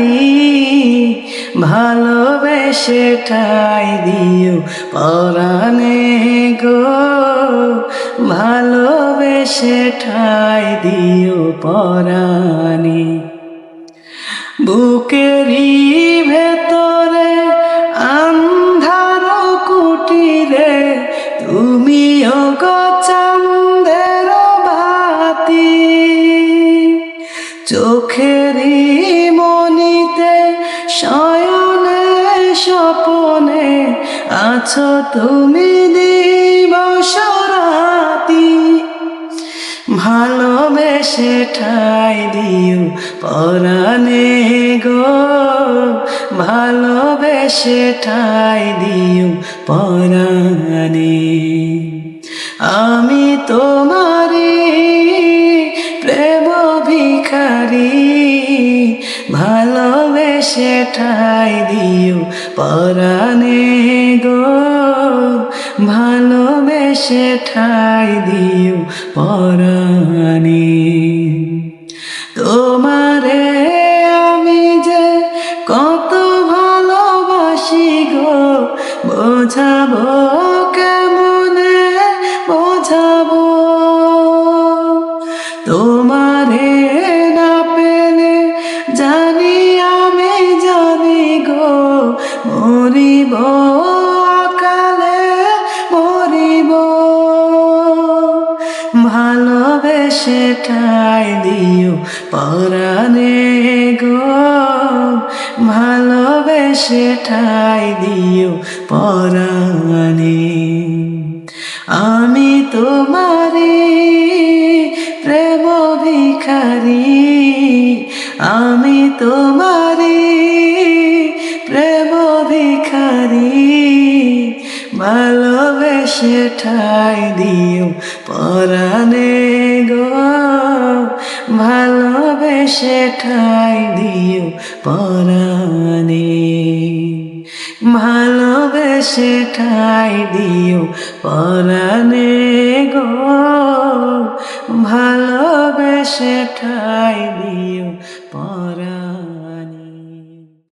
ভিখারি ভালোবেসে ঠাই দিও পরাণে গো। ভালোবেসে ঠাই দিও পরাণে। বুকেরই ভেতরে আন্ধার কুটিরে, তুমিও গচান্দের চোখেরই মনিতে শয়নে স্বপনে আছো তুমি দিবস রাতি। ভালোবেসে ঠাই দিও পরাণে গো। ভালোবেসে ঠাই দিও পরাণে। আমি তোমারি ভিখারি ভালোবেসে ঠাই দিও পরাণে গো। ভালোবেসে ঠাই দিও পরাণে। তোমারে আমি যে কত ভালোবাসি গো, বোঝাবো কেমনে? বোঝাবো। তোমারে মরিব কালে মরিব। ভালোবেসে ঠাই দিও পরাণে গো। ভালোবেসে ঠাই দিও পরাণে। আমি তোমারি প্রেম ভিখারি। আমি তোমারি ভিখারি ভালোবেসে ঠাই দিও পরাণে গো, ভালোবেসে ঠাই দিও পরাণে। ভালোবেসে ঠাই দিও পরাণে গো, ভালোবেসে ঠাই দিও পরা